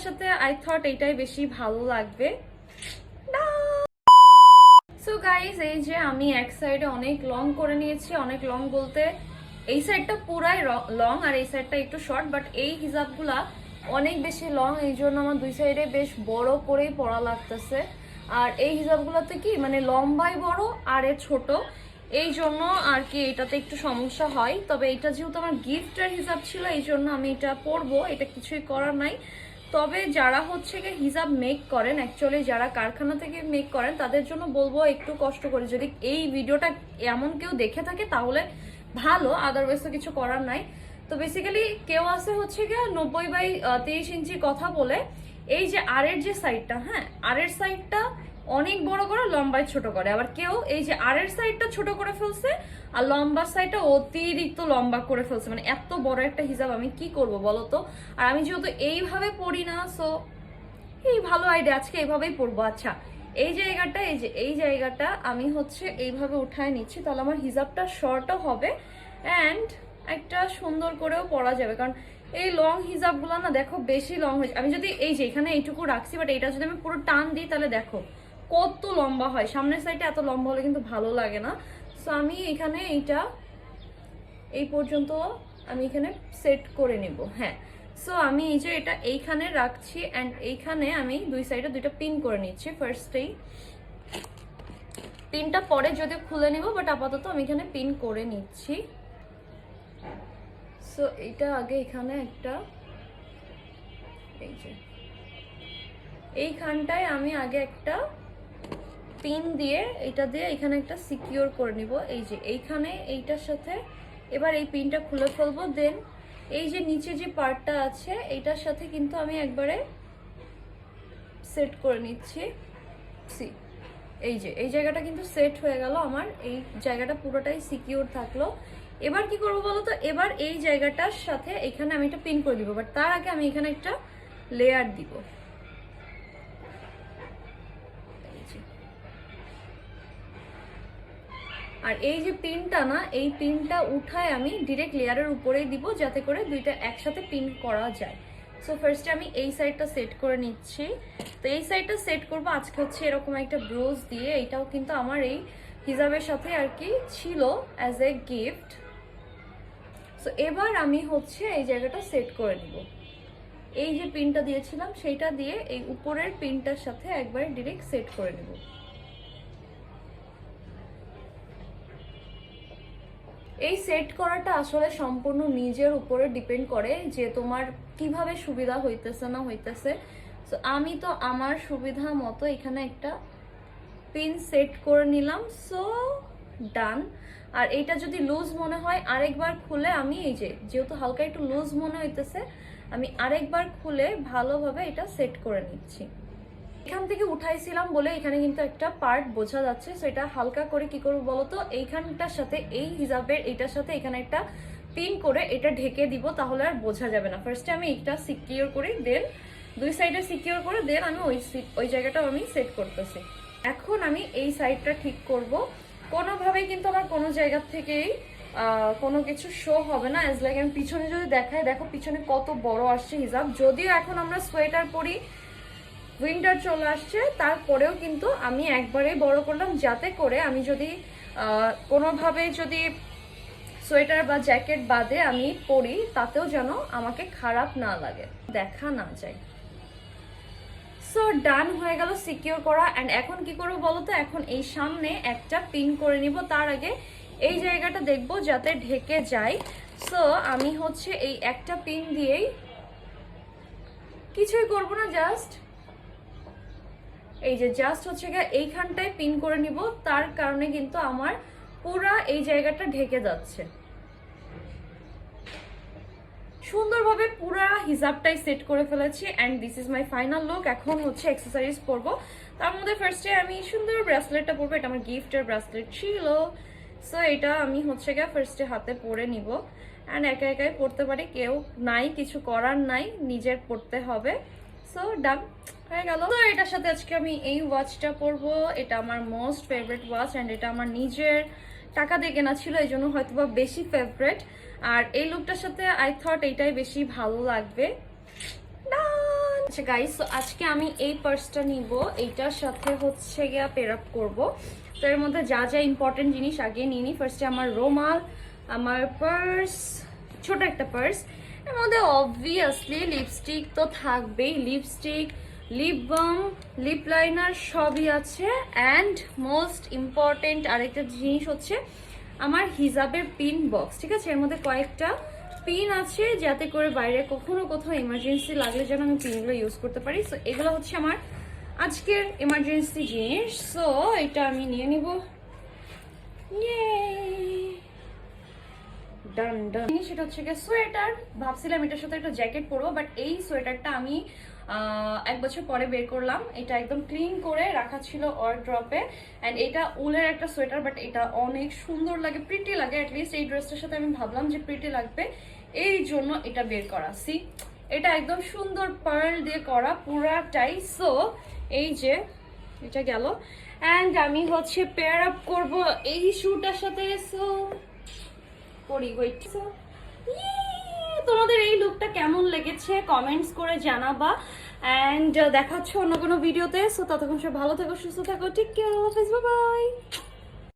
লুকটার সাথে I thought এইটাই বেশি ভালো লাগবে। সো গাইজ এই যে আমি এক সাইডে অনেক লং করে নিয়েছি, অনেক লং বলতে এই সাইডটা পুরাই লং আর এই সাইডটা একটু শর্ট বাট এই হিজাবগুলা অনেক বেশি লং এই জন্য আমার দুই সাইডে বেশ বড় করেই পড়া লাগতেছে। আর এই হিজাবগুলোতে কি মানে লম্বাই বড় আর এ ছোট, এই জন্য আর কি এটাতে একটু সমস্যা হয়। তবে এটা যেহেতু আমার গিফটের হিসাব ছিল, এই জন্য আমি এটা পরবো এটা কিছুই করার নাই। তবে যারা হচ্ছে গিয়ে হিজাব মেক করেন অ্যাকচুয়ালি যারা কারখানা থেকে মেক করেন, তাদের জন্য বলব একটু কষ্ট করে। যদি এই ভিডিওটা এমন কেউ দেখে থাকে, তাহলে ভালো আদারওয়াইজ তো কিছু করার নাই। তো বেসিক্যালি কেউ আছে হচ্ছে গিয়ে নব্বই বাই তেইশ ইঞ্চি কথা বলে, এই যে আরের যে সাইডটা হ্যাঁ আরের সাইডটা অনেক বড় করে লম্বায় ছোট করে। আবার কেউ এই যে আরের সাইডটা ছোট করে ফেলছে, আর লম্বার সাইডটা অতিরিক্ত লম্বা করে ফেলছে। মানে এত বড় একটা হিসাব আমি কি করব বলো তো? আর আমি যেহেতু এইভাবে পড়ি না সো এই ভালো আইডিয়া আজকে এইভাবেই পড়ব। আচ্ছা এই জায়গাটা, এই যে, এই জায়গাটা আমি হচ্ছে এইভাবে উঠায় নিচ্ছি, তাহলে আমার হিজাবটা শর্টও হবে অ্যান্ড একটা সুন্দর করেও পরা যাবে। কারণ এই লং হিজাবগুলো না, দেখো বেশি লং হয়েছে আমি যদি এই যে, এখানে এইটুকু রাখছি বাট এটা যদি আমি পুরো টান দিই, তাহলে দেখো কত লম্বা হয়। সামনের সাইডে এত লম্বা হলে কিন্তু ভালো লাগে না। সো আমি এখানে এইটা, এই পর্যন্ত আমি এখানে সেট করে নেব। হ্যাঁ। সো আমি এই যে এটা এইখানে রাখছি অ্যান্ড এইখানে আমি দুই সাইডে দুইটা পিন করে নিচ্ছি। ফার্স্টেই পিনটা পরে যদি খুলে নিব বাট আপাতত আমি এখানে পিন করে নিচ্ছি। সো এটা আগে এখানে একটা, এই যে, এইখানটায় আমি আগে একটা পিন দিয়ে এটা দিয়ে এখানে একটা সিকিউর করে নিব। এই যে, এইখানে এইটার সাথে এবার এই পিনটা খুলে ফেলব। দেন এই যে নিচে যে পার্টটা আছে, এইটার সাথে কিন্তু আমি একবারে সেট করে নিচ্ছি। সি এই যে, এই জায়গাটা কিন্তু সেট হয়ে গেল আমার। এই জায়গাটা পুরোটাই সিকিউর থাকল। এবার কি করব বলো তো? এবার এই জায়গাটার সাথে এখানে আমি একটা পিন করে দিব বাট তার আগে আমি এখানে একটা লেয়ার দিব এই যে। আর এই যে পিনটা না, এই পিনটা উঠায় আমি ডিরেক্ট লেয়ারের উপরেই দিব যাতে করে দুইটা একসাথে পিন করা যায়। সো ফার্স্টে আমি এই সাইডটা সেট করে নিচ্ছি। তো এই সাইডটা সেট করব, আজকে হচ্ছে এরকম একটা ব্রোজ দিয়ে। এটাও কিন্তু আমার এই হিজাবের সাথে আর কি ছিল অ্যাজ এ গিফট সো এবার আমি হচ্ছে এই জায়গাটা সেট করে নিব। এই যে পিনটা দিয়েছিলাম, সেইটা দিয়ে এই উপরের পিনটার সাথে একবারে ডিরেক্ট সেট করে নেব। এই সেট করাটা আসলে সম্পূর্ণ নিজের উপরে ডিপেন্ড করে যে তোমার কীভাবে সুবিধা হইতেছে না হইতেছে। তো আমি তো আমার সুবিধা মতো এখানে একটা পিন সেট করে নিলাম। সো ডান আর এটা যদি লুজ মনে হয়, আরেকবার খুলে আমি এই যে, যেহেতু হালকা একটু লুজ মনে হইতেছে, আমি আরেকবার খুলে ভালোভাবে এটা সেট করে নিচ্ছি। এখান থেকে উঠাইছিলাম বলে এখানে কিন্তু একটা পার্ট বোঝা যাচ্ছে। সো এটা হালকা করে কি করব বলতো? এইখানটার সাথে, এই হিসাবের এটার সাথে এখানে একটা পিন করে এটা ঢেকে দিব, তাহলে আর বোঝা যাবে না। ফার্স্টে আমি এটা সিকিউর করি দেন দুই সাইডে সিকিউর করে দেন আমি ওই ওই জায়গাটাও আমি সেট করতেছি। এখন আমি এই সাইডটা ঠিক করব। কোনোভাবেই কিন্তু আমার কোনো জায়গা থেকেই কোনো কিছু শো হবে না। অ্যাজ লাইক আমি পিছনে যদি দেখাই, দেখো পিছনে কত বড় আসছে হিসাব যদিও এখন আমরা সোয়েটার পরি উইন্টার চলে আসছে, তারপরেও কিন্তু আমি একবারেই বড় করলাম যাতে করে আমি যদি কোনোভাবে যদি সোয়েটার বা জ্যাকেট বাদে আমি পরি, তাতেও যেন আমাকে খারাপ না লাগে, দেখা না যায়। সো ডান হয়ে গেল সিকিউর করা অ্যান্ড এখন কি করব বলো তো? এখন এই সামনে একটা পিন করে নিব, তার আগে এই জায়গাটা দেখব যাতে ঢেকে যায়। সো আমি হচ্ছে এই একটা পিন দিয়েই কিছুই করব না জাস্ট এই যে জাস্ট হচ্ছে গিয়ে এইখানটায় পিন করে নিব, তার কারণে কিন্তু আমার পুরা এই জায়গাটা ঢেকে যাচ্ছে। সুন্দরভাবে পুরা হিজাবটাই সেট করে ফেলেছি and this is my final look এখন হচ্ছে এক্সারসাইজ করব তার মধ্যে ফার্স্টে আমি সুন্দর ব্রেসলেটটা পরবো, এটা আমার গিফটের ব্রেসলেট ছিল। সো এটা আমি হচ্ছে গিয়ে ফার্স্টে হাতে পরে নিব। অ্যান্ড একা একাই পড়তে পারি, কেউ নাই, কিছু করার নাই, নিজের পড়তে হবে। সো ডান হয়ে গেল। তো এটার সাথে আজকে আমি এই ওয়াচটা পরবো। এটা আমার মোস্ট ফেভারিট ওয়াচ অ্যান্ড এটা আমার নিজের টাকা কেনা ছিল, এই জন্য হয়তো বা বেশি ফেভারিট আর এই লুকটার সাথে আই থট এইটাই বেশি ভালো লাগবে! আচ্ছা গাইস আজকে আমি এই পার্সটা নিব। এইটার সাথে হচ্ছে গিয়া পের আপ করব। তো এর মধ্যে যা যা ইম্পর্টেন্ট জিনিস আগে নিয়ে নিই। ফার্স্টে আমার রোমাল, আমার পার্স ছোট একটা পার্স এর মধ্যে অবভিয়াসলি লিপস্টিক তো থাকবেই। Lipstick lip balm lip liner সবই আছে অ্যান্ড মোস্ট ইম্পর্টেন্ট আরেকটা জিনিস হচ্ছে আমার হিজাবের পিন বক্স ঠিক আছে? এর মধ্যে কয়েকটা পিন আছে যাতে করে বাইরে কখনো কোথাও ইমার্জেন্সি লাগলে যেন আমি পিনগুলো ইউজ করতে পারি। সো এগুলো হচ্ছে আমার আজকের ইমার্জেন্সি জিনিস। সো এটা আমি নিয়ে নিব। ডান ডান সেটা হচ্ছে সোয়েটার ভাবছিলাম এটার সাথে একটা জ্যাকেট পরবো বাট এই সোয়েটারটা আমি এক বছর পরে বের করলাম। এটা একদম ক্লিন করে রাখা ছিল অর ড্রপে অ্যান্ড এটা উলের একটা সোয়েটার বাট এটা অনেক সুন্দর লাগে প্রিটি লাগে। অ্যাটলিস্ট এই ড্রেসটার সাথে আমি ভাবলাম যে প্রিটি লাগবে। এই জন্য এটা বের করা। সি এটা একদম সুন্দর পার্ল দিয়ে করা, পুরাটাই। সো এই যে এটা গেল। অ্যান্ড আমি হচ্ছে পেয়ার আপ করব এই শুটার সাথে। সো করি ওয়েট তোমাদের এই লুকটা কেমন লেগেছে? কমেন্টস করে জানাবা। অ্যান্ড দেখাচ্ছ অন্য কোনো ভিডিওতে সো ততক্ষণ সব ভালো থাকো, সুস্থ থাকো। ঠিক কেয়ার বাই